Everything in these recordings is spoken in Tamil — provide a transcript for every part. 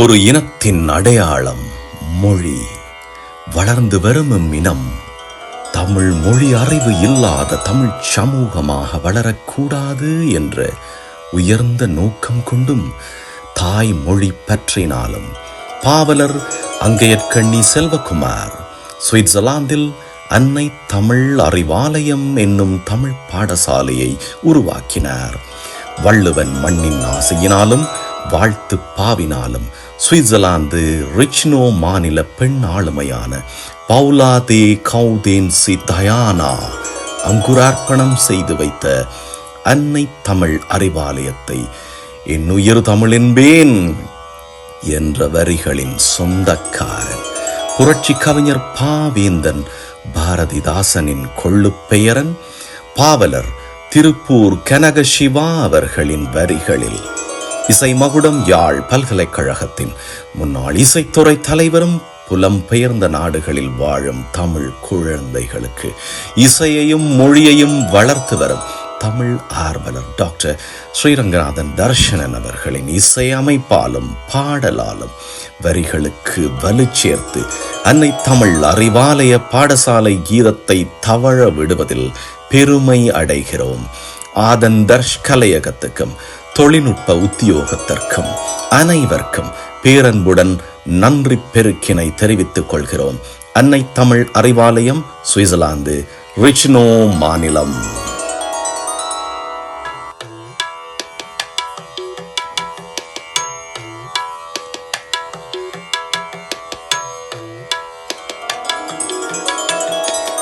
ஒரு இனத்தின் அடையாளம் மொழி. வளர்ந்து வரும் இனம் தமிழ் மொழி அறிவு இல்லாத தமிழ் சமூகமாக வளரக்கூடாது என்ற உயர்ந்த நோக்கம் கொண்டும் தாய் மொழி பற்றினாலும் பாவலர் அங்கையற்கண்ணி செல்வகுமார் சுவிட்சர்லாந்தில் அன்னை தமிழ் அறிவாலயம் என்னும் தமிழ் பாடசாலையை உருவாக்கினார். வள்ளுவன் மண்ணின் ஆசையினாலும் வாழ்த்து பாவினாலும் சுவிட்சர்லாந்து ரிச்னோ மாநில பெண் ஆளுமையான பவுலா தே கௌதேன் சி தயானா அங்குரார்ப்பணம் செய்து வைத்த அன்னை தமிழ் அறிவாலயத்தை என் உயிர் என்ற வரிகளின் சொந்தக்காரன் புரட்சி கவிஞர் பாவேந்தன் பாரதிதாசனின் கொள்ளுப்பெயரன் பாவலர் திருப்பூர் கனகசிவா அவர்களின் வரிகளில் இசை மகுடம் யாழ் பல்கலைக்கழகத்தின் முன்னாள் இசைத்துறை தலைவரும் புலம்பெயர்ந்த நாடுகளில் வாழும் தமிழ் குழந்தைகளுக்கு இசையையும் மொழியையும் வளர்த்து வரும் தமிழ் ஆர்வலர் டாக்டர் ஸ்ரீரங்கநாதன் தர்ஷனன் அவர்களின் இசை அமைப்பாலும் பாடலாலும் வரிகளுக்கு வலு சேர்த்து அன்னை தமிழ் அறிவாலய பாடசாலை கீதத்தை தவழ விடுவதில் பெருமை அடைகிறோம். ஆதன் தர்ஷ் கலையகத்துக்கும் தொழில்நுட்ப உத்தியோகத்திற்கும் அனைவருக்கும் பேரன்புடன் நன்றி பெருக்கினை தெரிவித்துக் கொள்கிறோம். அன்னை தமிழ் அறிவாலயம் சுவிட்சர்லாந்து ரிச்னோ மாநிலம்.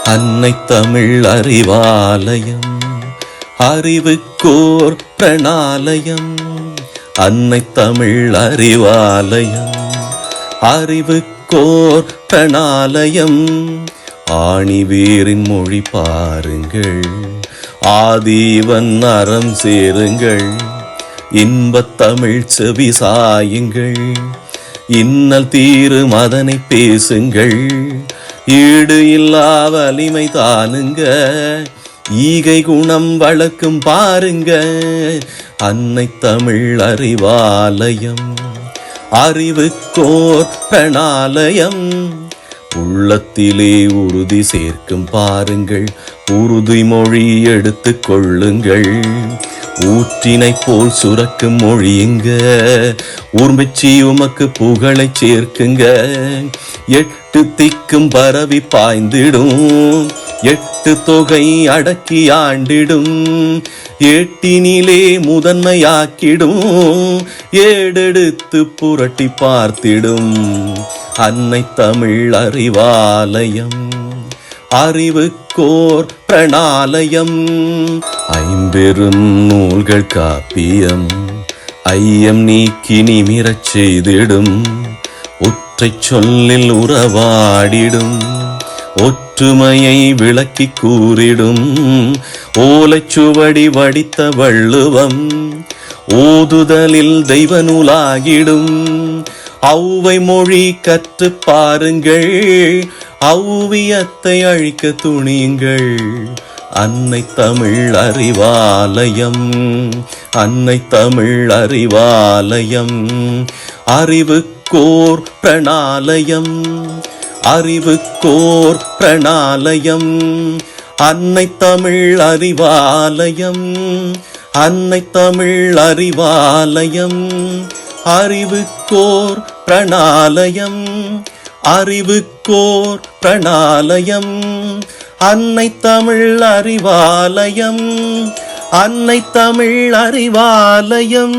அன்னை தமிழ் அறிவாலயம் அறிவுக்கோர் பிரணாலயம் அன்னை தமிழ் அறிவாலயம் அறிவுக்கோர் பிரணாலயம் ஆணிவேரின் மொழி பாருங்கள் ஆதீவன் அறம் சேருங்கள் இன்பத் தமிழ் செவி சாயுங்கள் இன்னல் தீரும் அதனை பேசுங்கள் ஈடு இல்லா வலிமை தானுங்க ஈகை குணம் வளர்க்கும் பாருங்க. அன்னை தமிழ் அறிவாலயம் அறிவுக்கோர் பிரணாலயம் உள்ளத்திலே உறுதி சேர்க்கும் பாருங்கள் உறுதிமொழி எடுத்து கொள்ளுங்கள். ஊற்றினை போல் சுரக்கும் மொழியுங்க ஊர்மிச்சி உமக்கு புகழை சேர்க்குங்க. எட்டு திக்கும் பரவி பாய்ந்திடும். எட்டு தொகை அடக்கி ஆண்டிடும். எட்டினிலே முதன்மையாக்கிடும். ஏடெடுத்து புரட்டி பார்த்திடும். அன்னை தமிழ் அறிவாலயம் அறிவுக்கோர் பிரணாலயம் ஐம்பெரும் நூல்கள் காப்பியம் ஐயம் நீக்கி நிமிரச் செய்திடும். ஒற்றை சொல்லில் உறவாடிடும். ஒற்றுமையை விளக்கி கூறிடும். ஓலைச்சுவடி வடித்த வள்ளுவம் ஓதுதலில் தெய்வ நூலாகிடும் ஔவை மொழி கற்று பாருங்கள். ஔவியத்தை அழிக்க துணியுங்கள். அன்னை தமிழ் அறிவாலயம் அன்னை தமிழ் அறிவாலயம் அறிவுக்கோர் பிரணாலயம் அறிவுக்கோர் பிரணாலயம் அன்னை தமிழ் அறிவாலயம் அன்னை தமிழ் அறிவாலயம் அறிவுக்கோர் பிரணாலயம் அறிவுக்கோர் பிரணாலயம் அன்னை தமிழ் அறிவாலயம் அன்னை தமிழ் அறிவாலயம்.